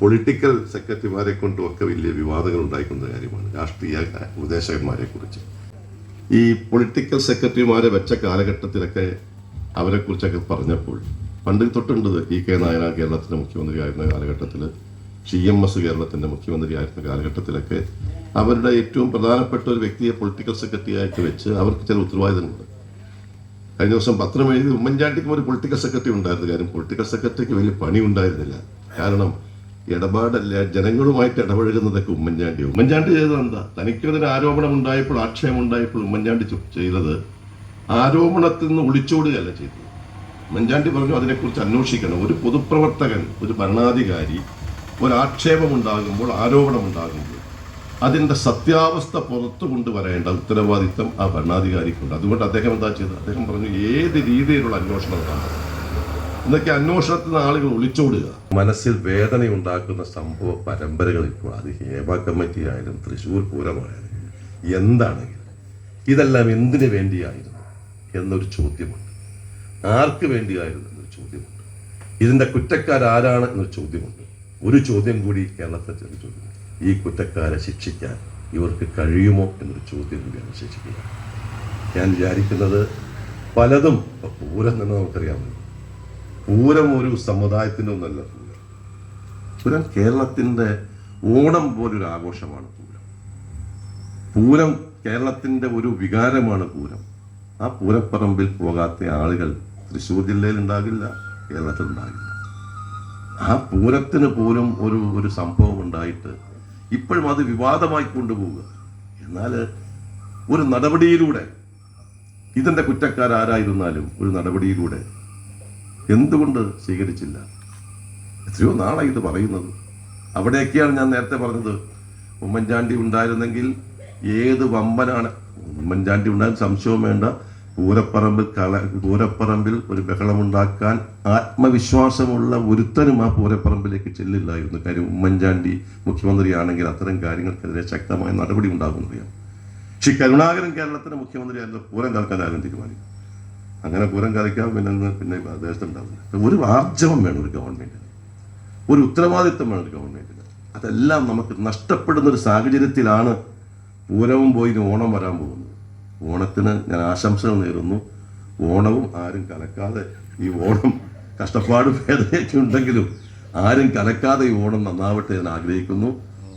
Political സെക്രട്ടറിമാരെ കൊണ്ടും ഒക്കെ വലിയ വിവാദങ്ങൾ ഉണ്ടായിക്കുന്ന കാര്യമാണ്. രാഷ്ട്രീയ ഉപദേശകന്മാരെ കുറിച്ച്. ഈ പൊളിറ്റിക്കൽ സെക്രട്ടറിമാരെ വെച്ച കാലഘട്ടത്തിലൊക്കെ അവരെക്കുറിച്ചൊക്കെ പറഞ്ഞപ്പോൾ പണ്ട് തൊട്ടുണ്ട് ഇ കെ നായനാർ കേരളത്തിന്റെ മുഖ്യമന്ത്രിയായിരുന്ന കാലഘട്ടത്തിൽ സി എം എസ് കേരളത്തിന്റെ മുഖ്യമന്ത്രിയായിരുന്ന കാലഘട്ടത്തിലൊക്കെ അവരുടെ ഏറ്റവും പ്രധാനപ്പെട്ട ഒരു വ്യക്തിയെ പൊളിറ്റിക്കൽ സെക്രട്ടറി ആയിട്ട് വെച്ച് അവർക്ക് ചില ഉത്തരവാദിത്തങ്ങളുണ്ട്. കഴിഞ്ഞ ദിവസം പത്രം എഴുതി ഉമ്മൻചാണ്ടിക്കും ഒരു പൊളിറ്റിക്കൽ സെക്രട്ടറി ഉണ്ടായിരുന്നു കാര്യം പൊളിറ്റിക്കൽ സെക്രട്ടറിക്ക് വലിയ പണി ഉണ്ടായിരുന്നില്ല കാരണം ഇടപാടല്ല ജനങ്ങളുമായിട്ട് ഇടപഴകുന്നതൊക്കെ ഉമ്മൻചാണ്ടി. ഉമ്മൻചാണ്ടി ചെയ്തത് എന്താ? തനിക്കതിന് ആരോപണം ഉണ്ടായപ്പോൾ ആക്ഷേപം ഉണ്ടായപ്പോൾ ഉമ്മൻചാണ്ടി ചെയ്തത് ആരോപണത്തിൽ നിന്ന് ഒളിച്ചോടുകയല്ല ചെയ്തത്. ഉമ്മൻചാണ്ടി പറഞ്ഞു അതിനെക്കുറിച്ച് അന്വേഷിക്കണം. ഒരു പൊതുപ്രവർത്തകൻ ഒരു ഭരണാധികാരി ഒരാക്ഷേപം ഉണ്ടാകുമ്പോൾ ആരോപണം ഉണ്ടാകുമ്പോൾ അതിന്റെ സത്യാവസ്ഥ പുറത്തു കൊണ്ടുവരേണ്ട ഉത്തരവാദിത്തം ആ ഭരണാധികാരിക്കുണ്ട്. അതുകൊണ്ട് അദ്ദേഹം എന്താ ചെയ്തത്? അദ്ദേഹം പറഞ്ഞു ഏത് രീതിയിലുള്ള അന്വേഷണം നടത്തണം എന്നൊക്കെ അന്വേഷണത്തിൽ നിന്ന് ആളുകൾ ഒളിച്ചോടുക മനസ്സിൽ വേദന ഉണ്ടാക്കുന്ന സംഭവ പരമ്പരകൾ ഇപ്പോൾ അത് ഹേമ കമ്മിറ്റി ആയാലും തൃശ്ശൂർ പൂരമായാലും എന്താണെങ്കിലും ഇതെല്ലാം എന്തിനു വേണ്ടിയായിരുന്നു എന്നൊരു ചോദ്യമുണ്ട്. ആർക്ക് വേണ്ടിയായിരുന്നു എന്നൊരു ചോദ്യമുണ്ട്. ഇതിന്റെ കുറ്റക്കാരാരാണ് എന്നൊരു ചോദ്യമുണ്ട്. ഒരു ചോദ്യം കൂടി കേരളത്തെ ചെറിയ ചോദ്യം ഈ കുറ്റക്കാരെ ശിക്ഷിക്കാൻ ഇവർക്ക് കഴിയുമോ എന്നൊരു ചോദ്യം കൂടിയാണ് ശിക്ഷിക്കുക. ഞാൻ വിചാരിക്കുന്നത് പലതും പൂരം തന്നെ നമുക്കറിയാമല്ലോ. പൂരം ഒരു സമുദായത്തിന്റെ ഒന്നല്ല പൂരം. പൂരം കേരളത്തിന്റെ ഓണം പോലൊരു ആഘോഷമാണ് പൂരം. പൂരം കേരളത്തിന്റെ ഒരു വികാരമാണ് പൂരം. ആ പൂരപ്പറമ്പിൽ പോകാത്ത ആളുകൾ തൃശ്ശൂർ ജില്ലയിൽ ഉണ്ടാകില്ല കേരളത്തിൽ ഉണ്ടാകില്ല. ആ പൂരത്തിന് പോലും ഒരു ഒരു സംഭവം ഉണ്ടായിട്ട് ഇപ്പോഴും അത് വിവാദമായി കൊണ്ടുപോവുക. എന്നാൽ ഒരു നടപടിയിലൂടെ ഇതിന്റെ കുറ്റക്കാരാരായിരുന്നാലും ഒരു നടപടിയിലൂടെ എന്തുകൊണ്ട് സ്വീകരിച്ചില്ല? എത്രയോ നാളെ ഇത് പറയുന്നത്. അവിടെയൊക്കെയാണ് ഞാൻ നേരത്തെ പറഞ്ഞത്. ഉമ്മൻചാണ്ടി ഉണ്ടായിരുന്നെങ്കിൽ ഏത് വമ്പനാണ് ഉമ്മൻചാണ്ടി ഉണ്ടായ സംശയവും വേണ്ട. പൂരപ്പറമ്പിൽ കള പൂരപ്പറമ്പിൽ ഒരു ബഹളമുണ്ടാക്കാൻ ആത്മവിശ്വാസമുള്ള ഒരുത്തനും ആ പൂരപ്പറമ്പിലേക്ക് ചെല്ലില്ലായിരുന്നു. കാര്യം ഉമ്മൻചാണ്ടി മുഖ്യമന്ത്രിയാണെങ്കിൽ അത്തരം കാര്യങ്ങൾക്കെതിരെ ശക്തമായ നടപടി ഉണ്ടാകുന്നറിയാം പക്ഷേ കരുണാകരൻ കേരളത്തിന് മുഖ്യമന്ത്രിയായിരുന്നു പൂരം കേൾക്കാൻ ആരും തീരുമാനിക്കും അങ്ങനെ പൂരം കളിക്കാം പിന്നെ പിന്നെ ദേശത്ത് ഉണ്ടാവില്ല ഒരു ആർജവം വേണം ഒരു ഗവൺമെന്റിന് ഒരു ഉത്തരവാദിത്വം വേണം ഒരു ഗവൺമെന്റിന് അതെല്ലാം നമുക്ക് നഷ്ടപ്പെടുന്ന ഒരു സാഹചര്യത്തിലാണ് പൂരവും പോയി ഓണം വരാൻ പോകുന്നത്. ഓണത്തിന് ഞാൻ ആശംസകൾ നേരുന്നു. ഓണവും ആരും കലക്കാതെ ഈ ഓണം കഷ്ടപ്പാട് വേദനയൊക്കെ ഉണ്ടെങ്കിലും ആരും കലക്കാതെ ഈ ഓണം നന്നാവട്ടെ ഞാൻ ആഗ്രഹിക്കുന്നു.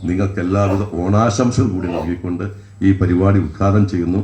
നിങ്ങൾക്ക് എല്ലാവിധ ഓണാശംസകൾ കൂടി നൽകിക്കൊണ്ട് ഈ പരിപാടി ഉദ്ഘാടനം ചെയ്യുന്നു.